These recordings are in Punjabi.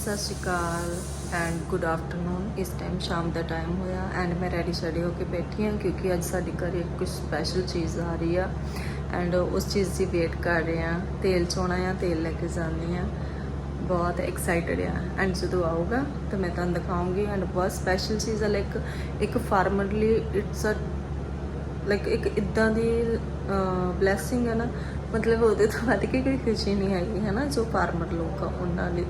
ਸਤਿ ਸ਼੍ਰੀ ਅਕਾਲ ਐਂਡ ਗੁੱਡ ਆਫਟਰਨੂਨ ਇਸ ਟਾਈਮ ਸ਼ਾਮ ਦਾ ਟਾਈਮ ਹੋਇਆ ਐਂਡ ਮੈਂ ਰੈਡੀ ਸ਼ੈਡੀ ਹੋ ਕੇ ਬੈਠੀ ਹਾਂ ਕਿਉਂਕਿ ਅੱਜ ਸਾਡੇ ਘਰੇ ਕੁਝ ਸਪੈਸ਼ਲ ਚੀਜ਼ ਆ ਰਹੀ ਆ। ਐਂਡ ਉਸ ਚੀਜ਼ ਦੀ ਵੇਟ ਕਰ ਰਹੇ ਹਾਂ। ਤੇਲ ਚੋਣਾ ਆ, ਤੇਲ ਲੈ ਕੇ ਜਾਂਦੀ ਆ ਬਹੁਤ ਐਕਸਾਈਟਡ ਆ। ਐਂਡ ਜਦੋਂ ਆਊਗਾ ਤਾਂ ਮੈਂ ਤੁਹਾਨੂੰ ਦਿਖਾਉਂਗੀ। ਐਂਡ ਬਹੁਤ ਸਪੈਸ਼ਲ ਚੀਜ਼ ਆ। ਲਾਈਕ ਇੱਕ ਫਾਰਮਰਲੀ ਇਟਸ ਅ ਲਾਈਕ ਇੱਕ ਇਦਾਂ ਦੀ ਬਲੇਸਿੰਗ ਹੈ ਨਾ, ਮਤਲਬ ਉਹਦੇ ਤੋਂ ਵੱਧ ਕੇ ਕੋਈ ਖੁਸ਼ੀ ਨਹੀਂ ਹੈਗੀ ਹੈ ਨਾ ਜੋ ਫਾਰਮਰ ਲੋਕ ਆ, ਉਹਨਾਂ ਲਈ।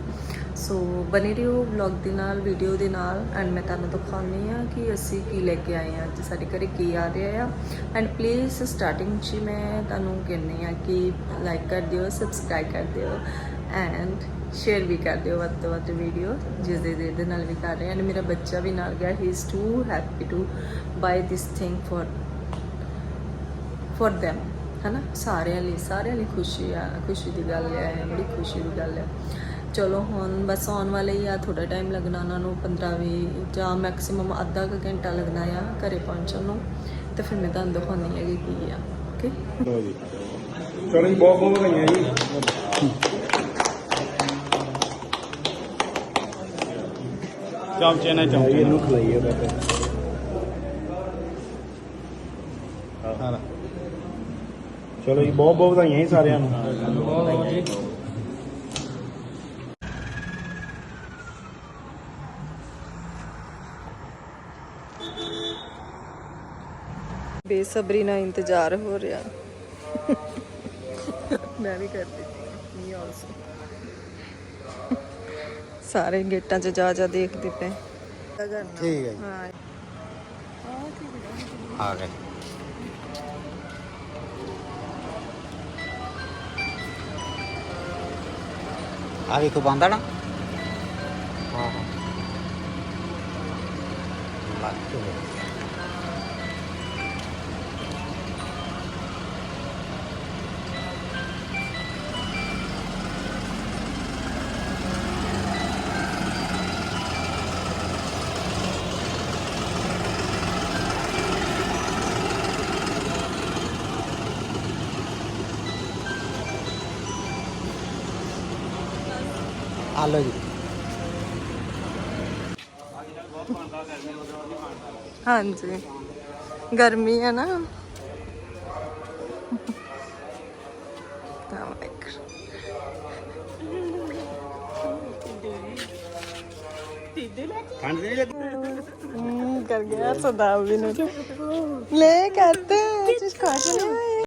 ਸੋ ਬਨੇ ਰਹੋ ਵਲੌਗ ਦੇ ਨਾਲ ਵੀਡੀਓ ਦੇ ਨਾਲ ਐਂਡ ਮੈਂ ਤੁਹਾਨੂੰ ਦਿਖਾਉਂਦੀ ਆ ਕਿ ਅਸੀਂ ਕੀ ਲੈ ਕੇ ਆਏ ਆ ਅੱਜ ਸਾਡੇ ਘਰੇ ਕੀ ਆ ਰਿਹਾ ਆ। ਐਂਡ ਪਲੀਜ਼ ਸਟਾਰਟਿੰਗ 'ਚ ਹੀ ਮੈਂ ਤੁਹਾਨੂੰ ਕਹਿੰਦੀ ਆ ਕਿ ਲਾਈਕ ਕਰ ਦਿਓ ਸਬਸਕ੍ਰਾਈਬ ਕਰ ਦਿਓ ਐਂਡ ਸ਼ੇਅਰ ਵੀ ਕਰ ਦਿਓ ਵੱਧ ਤੋਂ ਵੱਧ ਵੀਡੀਓ ਜਿਸ ਦੇ ਦੇ ਨਾਲ ਵੀ ਕਰ ਰਹੇ ਐਂਡ ਮੇਰਾ ਬੱਚਾ ਵੀ ਨਾਲ ਗਿਆ he is too happy to buy this thing for for them ਹਨਾ ਸਾਰਿਆਂ ਲਈ ਸਾਰਿਆਂ ਲਈ ਖੁਸ਼ੀ ਆ ਖੁਸ਼ੀ ਦੀ ਗੱਲ ਹੈ ਬੜੀ ਖੁਸ਼ੀ ਦੀ ਗੱਲ ਹੈ ਚਲੋ ਹੁਣ ਬਸ ਆਉਣ ਵਾਲੇ ਹੀ ਆ ਥੋੜਾ ਟਾਈਮ ਲੱਗਣਾ ਉਹਨਾਂ ਨੂੰ 15 20 ਜਾਂ ਮੈਕਸਿਮਮ ਅੱਧਾ ਕੁ ਘੰਟਾ ਲੱਗਣਾ ਆ ਘਰੇ ਪਹੁੰਚਣ ਨੂੰ ਤੇ ਫਿਰ ਮੈਂ ਤੁਹਾਨੂੰ ਦਿਖਾਉਂਦੀ ਹੈਗੀ ਕੀ ਆ ਓਕੇ ਚਲੋ ਜੀ ਬਹੁਤ ਬਹੁਤ ਵਧਾਈਆਂ ਜੀ ਚਮਚੇ ਨਾਲ ਚਮਚੇ ਇਹਨੂੰ ਖਲਾਈਏ ਬਾਬਾ ਹਾਂ। ਚਲੋ ਜੀ ਬਹੁਤ ਬਹੁਤ ਵਧਾਈਆਂ ਜੀ ਸਾਰਿਆਂ ਨੂੰ। ਬੇਸਬਰੀ ਨਾਲ ਇੰਤਜ਼ਾਰ ਹੋ ਰਿਹਾ। ਮੈਂ ਵੀ ਕਰ ਦਿੱਤੀ। ਮੀ ਆਲਸੋ ਸਾਰੇ ਗੇਟਾਂ 'ਚ ਜਾ ਜਾ ਦੇਖਦੇ ਪਏ। ਠੀਕ ਹੈ ਜੀ। ਹਾਂ। ਆ ਗਏ ਆ ਵੇਖੋ ਬੰਦਾ ਨਾ ਹਾਂ ਆ ਲਓ ਜੀ। ਹਾਂਜੀ। ਗਰਮੀ ਹੈ ਨਾ। ਤਾਂ ਵੇਖ ਠੰਡ ਨਹੀਂ ਲੱਗੀ ਹਮ, ਕਰ ਗਿਆ ਸਦਾ